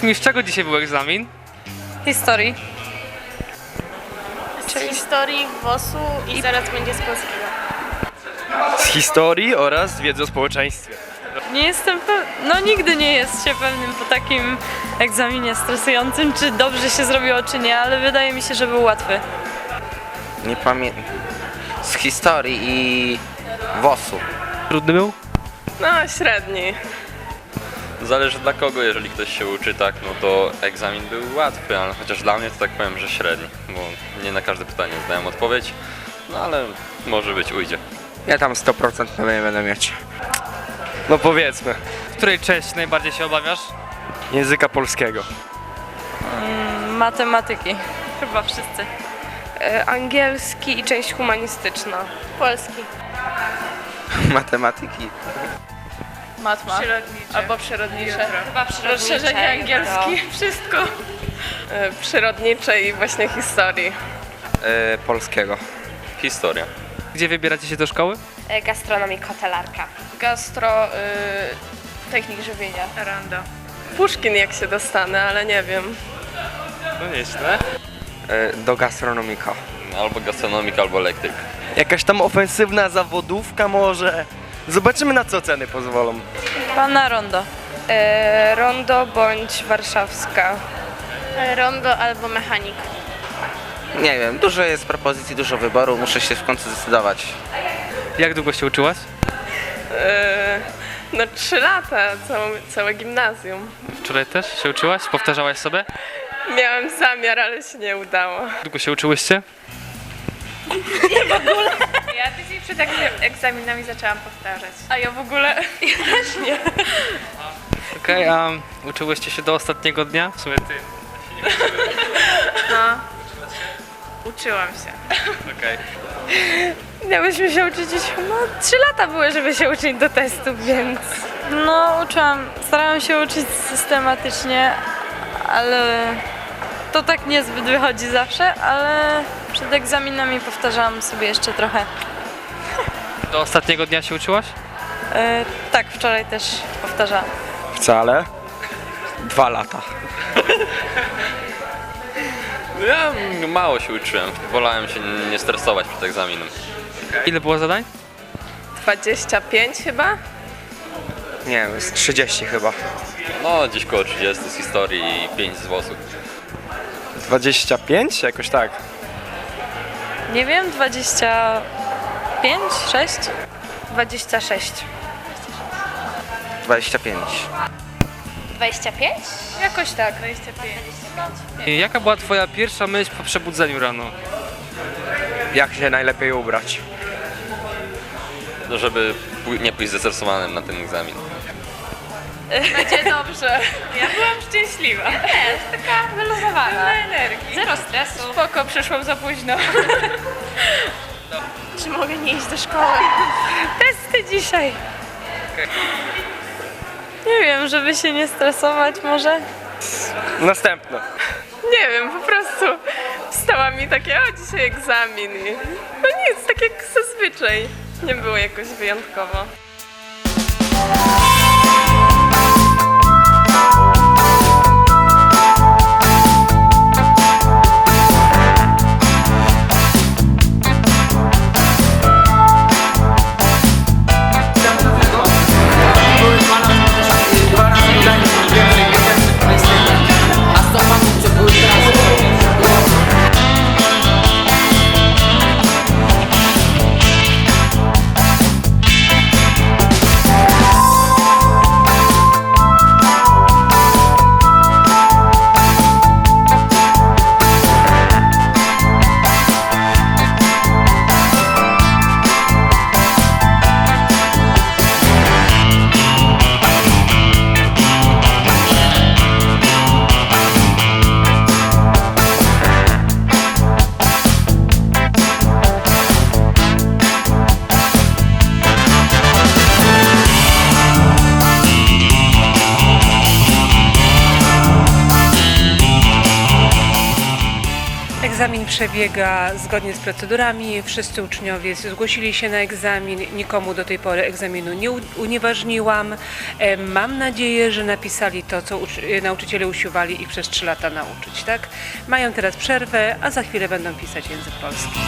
Powiedz mi, z czego dzisiaj był egzamin? Historii. Z historii WOS-u i zaraz będzie z polskiego. Z historii oraz wiedzy o społeczeństwie. Nie jestem pe- No nigdy nie jest się pewnym po takim egzaminie stresującym, czy dobrze się zrobiło, czy nie, ale wydaje mi się, że był łatwy. Nie pamiętam. Z historii i WOS-u. Trudny był? No, średni. Zależy dla kogo, jeżeli ktoś się uczy tak, no to egzamin był łatwy, ale chociaż dla mnie to tak powiem, że średni, bo nie na każde pytanie znałem odpowiedź, no ale może być, ujdzie. Ja tam 100% na mnie będę mieć. No powiedzmy, W której części najbardziej się obawiasz? języka polskiego. Matematyki. Chyba wszyscy. E, angielski i część humanistyczna. Polski. Matematyki. Matma. Przyrodnicze. Albo przyrodnicze. Chyba Rozszerzenie angielski, wszystko. E, przyrodnicze i właśnie historii. E, polskiego. Historia. Gdzie wybieracie się do szkoły? Gastronomii kotelarka. Gastro, y, technik żywienia. Randa. Puszkin jak się dostanę, ale nie wiem. No nieźle. E, do gastronomika. Albo gastronomik, albo elektryk. Jakaś tam ofensywna zawodówka może. Zobaczymy na co oceny pozwolą. Pana Rondo. E, rondo bądź warszawska. Rondo albo mechanik. Nie wiem, dużo jest propozycji, dużo wyboru, muszę się w końcu zdecydować. Jak długo się uczyłaś? E, no trzy lata, całe, całe gimnazjum. Wczoraj też się uczyłaś? Powtarzałaś sobie? Miałem zamiar, ale się nie udało. Długo się uczyłyście? Ja tydzień przed egz- egzaminami zaczęłam powtarzać. A ja w ogóle... Okej, a uczyłyście się do ostatniego dnia? W sumie ty. No. Uczyłam się. Okej. Miałyśmy się uczyć już, no trzy lata były, żeby się uczyć do testów, więc... No, uczyłam, starałam się uczyć systematycznie, ale to tak niezbyt wychodzi zawsze, ale przed egzaminami powtarzałam sobie jeszcze trochę. Do ostatniego dnia się uczyłaś? E, tak, wczoraj też powtarzałam. Wcale. Dwa lata. No Ja mało się uczyłem, wolałem się nie stresować przed egzaminem. Ile było zadań? 25 chyba? Nie wiem, z 30 chyba. No gdzieś koło 30 z historii i 5 z WOS-u. 25? Jakoś tak. Nie wiem, 25, 6? 26. 25. 25? Jakoś tak. 25. I Jaka była twoja pierwsza myśl po przebudzeniu rano? Jak się najlepiej ubrać? No, żeby pój- nie pójść zestresowanym na ten egzamin. Będzie dobrze. Ja byłam szczęśliwa. Też, taka wyluzowana. Pełna energii. Zero stresu. Spoko, przyszłam za późno. Czy mogę nie iść do szkoły? Testy dzisiaj. Nie wiem, żeby się nie stresować może. Następne. Nie wiem, po prostu wstała mi takie, o dzisiaj egzamin i no nic, tak jak zazwyczaj. Nie było jakoś wyjątkowo. przebiega zgodnie z procedurami. Wszyscy uczniowie zgłosili się na egzamin. Nikomu do tej pory egzaminu nie unieważniłam. Mam nadzieję, że napisali to, co nauczyciele usiłowali ich przez 3 lata nauczyć. Tak? Mają teraz przerwę, a za chwilę będą pisać język polski.